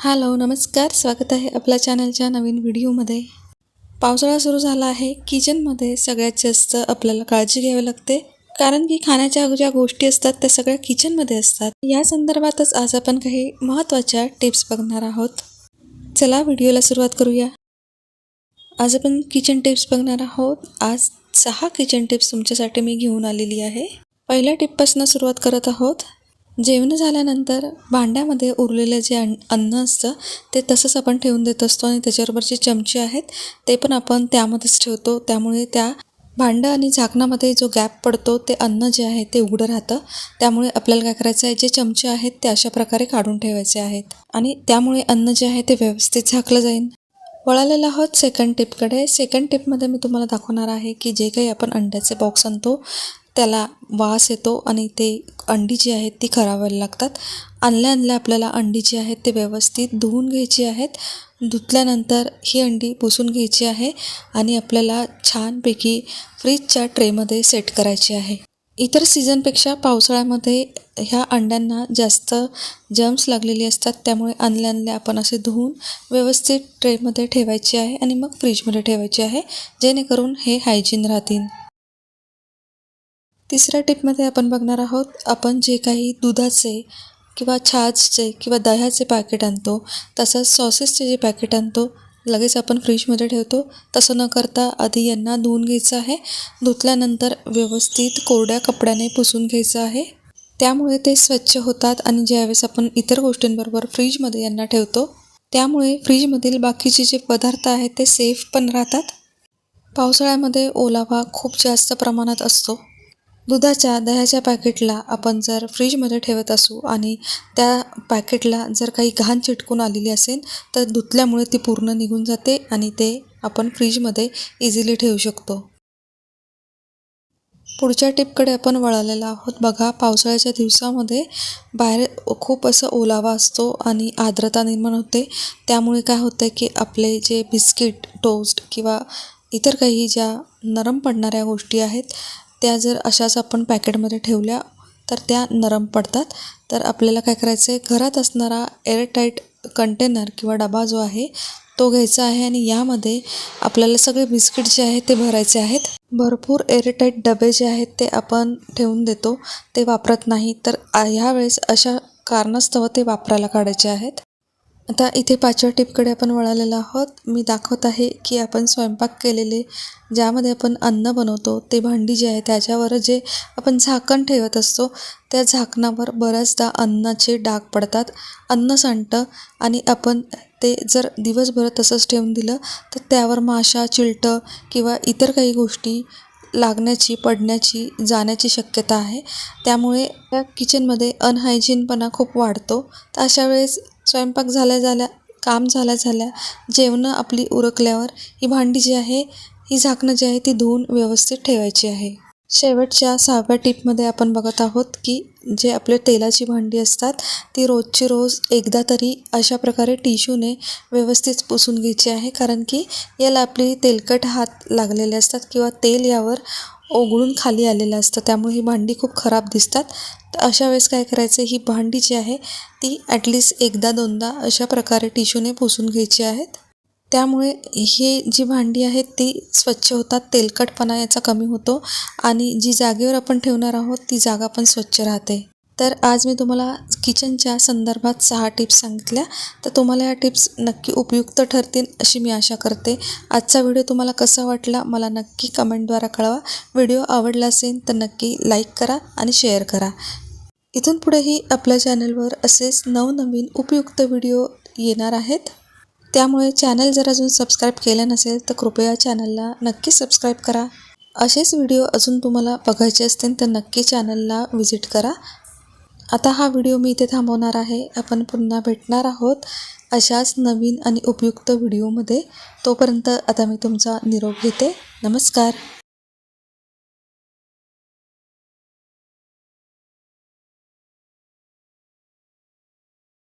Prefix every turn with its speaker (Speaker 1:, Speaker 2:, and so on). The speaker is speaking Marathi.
Speaker 1: हॅलो नमस्कार. स्वागत आहे आपल्या चॅनलच्या नवीन व्हिडिओमध्ये पावसाळा सुरू झाला आहे. किचनमध्ये सगळ्यात जास्त आपल्याला काळजी घ्यावी लागते. कारण की खाण्याच्या ज्या गोष्टी असतात त्या सगळ्या किचनमध्ये असतात. या संदर्भातच आज आपण काही महत्त्वाच्या टिप्स बघणार आहोत. चला व्हिडिओला सुरुवात करूया. आज आपण किचन टिप्स बघणार आहोत. आज सहा किचन टिप्स तुमच्यासाठी मी घेऊन आलेली आहे. पहिल्या टिपपासून सुरुवात करत आहोत. जेवण झाल्यानंतर भांड्यामध्ये उरलेलं जे अन्न अन्न असतं ते तसंच आपण ठेवून देत असतो आणि त्याच्याबरोबर जे चमचे आहेत ते पण आपण त्यामध्येच ठेवतो. त्यामुळे त्या भांडं आणि झाकणामध्ये जो गॅप पडतो ते अन्न जे आहे ते उघडं राहतं. त्यामुळे आपल्याला काय करायचं आहे जे चमचे आहेत ते अशा प्रकारे काढून ठेवायचे आहेत. आणि त्यामुळे अन्न जे आहे ते व्यवस्थित झाकलं जाईल. वळालेलं आहोत सेकंड टिपकडे सेकंड टिपमध्ये मी तुम्हाला दाखवणार आहे की जे काही आपण अंड्याचे बॉक्स आणतो त्याला वास येतो आणि ते अंडी जी आहेत ती खरावायला लागतात. आणल्या आणल्या आपल्याला अंडी जी आहेत ते व्यवस्थित धुवून घ्यायची आहेत. धुतल्यानंतर ही अंडी पुसून घ्यायची आहे आणि आपल्याला छानपैकी फ्रीजच्या ट्रेमध्ये सेट करायची आहे. इतर सीझनपेक्षा पावसाळ्यामध्ये ह्या अंड्यांना जास्त जम्स लागलेली असतात. त्यामुळे आणल्या आणल्या आपण असे धुवून व्यवस्थित ट्रेमध्ये ठेवायची आहे आणि मग फ्रीजमध्ये ठेवायची आहे. जेणेकरून हे हायजीन राहतील. तिसऱ्या टिपमध्ये आपण बघणार आहोत आपण जे काही दुधाचे किंवा छाजचे किंवा दह्याचे पॅकेट आणतो तसंच सॉसेसचे जे पॅकेट आणतो लगेच आपण फ्रीजमध्ये ठेवतो. तसं न करता आधी यांना धुवून घ्यायचं आहे. धुतल्यानंतर व्यवस्थित कोरड्या कपड्याने पुसून घ्यायचं आहे. त्यामुळे ते स्वच्छ होतात आणि ज्यावेळेस आपण इतर गोष्टींबरोबर फ्रीजमध्ये यांना ठेवतो त्यामुळे फ्रीजमधील बाकीचे जे पदार्थ आहेत ते सेफ पण राहतात. पावसाळ्यामध्ये ओलावा खूप जास्त प्रमाणात असतो. दुधाच्या दह्याच्या पॅकेटला आपण जर फ्रीजमध्ये ठेवत असू आणि त्या पॅकेटला जर काही घाण चिटकून आलेली असेल तर धुतल्यामुळे ती पूर्ण निघून जाते आणि ते आपण फ्रीजमध्ये इझिली ठेवू शकतो. पुढच्या टिपकडे आपण वळालेलो आहोत. बघा पावसाळ्याच्या दिवसामध्ये बाहेर खूप असं ओलावा असतो आणि आर्द्रता निर्माण होते. त्यामुळे काय होतं की आपले जे बिस्किट टोस्ट किंवा इतर काही ज्या नरम पडणाऱ्या गोष्टी आहेत त्या जर अशाच आपण पॅकेटमध्ये ठेवल्या तर त्या नरम पडतात. तर आपल्याला काय करायचं आहे घरात असणारा एअरटाईट कंटेनर किंवा डबा जो आहे तो घ्यायचा आहे आणि यामध्ये आपल्याला सगळे बिस्किट जे आहेत ते भरायचे आहेत. भरपूर एअरटाईट डबे जे आहेत ते आपण ठेवून देतो. ते वापरत नाही. तर ह्यावेळेस अशा कारणास्तव ते वापरायला काढायचे आहेत. आता इथे पाचव्या टिपकडे आपण वळालेलो आहोत. मी दाखवत आहे की आपण स्वयंपाक केलेले ज्यामध्ये आपण अन्न बनवतो ते भांडी जे आहे त्याच्यावर जे आपण झाकण ठेवत असतो त्या झाकणावर बऱ्याचदा अन्नाचे डाग पडतात. अन्न सांडतं आणि आपण ते जर दिवसभर तसंच ठेवून दिलं तर त्यावर माशा चिलटं किंवा इतर काही गोष्टी लागण्याची पडण्याची जाण्याची शक्यता आहे. त्यामुळे त्या किचनमध्ये अनहायजीनपणा खूप वाढतो. तर अशा वेळेस स्वयंपाक झाल्या झाल्या काम झाल्या झाल्या जेवणं आपली उरकल्यावर ही भांडी जी आहे ही झाकणं जी आहे ती धुवून व्यवस्थित ठेवायची आहे. शेवटच्या सहाव्या टिपमध्ये आपण बघत आहोत की जे आपले तेलाची भांडी असतात ती रोजची रोज एकदा तरी अशा प्रकारे टिश्यूने व्यवस्थित पुसून घ्यायची आहे कारण की याला आपली तेलकट हात लागलेले असतात किंवा तेल यावर ओघळून खाली आलेलं असतं. त्यामुळे ही भांडी खूप खराब दिसतात. तर अशा वेळेस काय करायचं ही भांडी जी आहे ती ॲटलिस्ट एकदा दोनदा अशा प्रकारे टिश्यूने पुसून घ्यायची आहेत. त्यामुळे हे जी भांडी आहेत ती स्वच्छ होतात तेलकटपणा याचा कमी होतो आणि जी जागेवर आपण ठेवणार आहोत ती जागा पण स्वच्छ राहते. तर आज मी तुम्हाला किचनच्या संदर्भात सहा टिप्स सांगितल्या. तर तुम्हाला या टिप्स नक्की उपयुक्त ठरतील अशी मी आशा करते. आजचा व्हिडिओ तुम्हाला कसा वाटला मला नक्की कमेंटद्वारा कळवा. व्हिडिओ आवडला असेल तर नक्की लाईक करा आणि शेअर करा. इथून पुढेही आपल्या चॅनलवर असेच नवनवीन उपयुक्त व्हिडिओ येणार आहेत. त्यामुळे चॅनल जर अजून सबस्क्राईब केलं नसेल तर कृपया चॅनलला नक्की सबस्क्राईब करा. असेच व्हिडिओ अजून तुम्हाला बघायचे असतील तर नक्की चॅनलला व्हिजिट करा. आता हा व्हिडिओ मी इथे थांबवणार आहे. आपण पुन्हा भेटणार आहोत अशाच नवीन आणि उपयुक्त व्हिडिओमध्ये. तोपर्यंत आता मी तुमचा निरोप घेते. नमस्कार.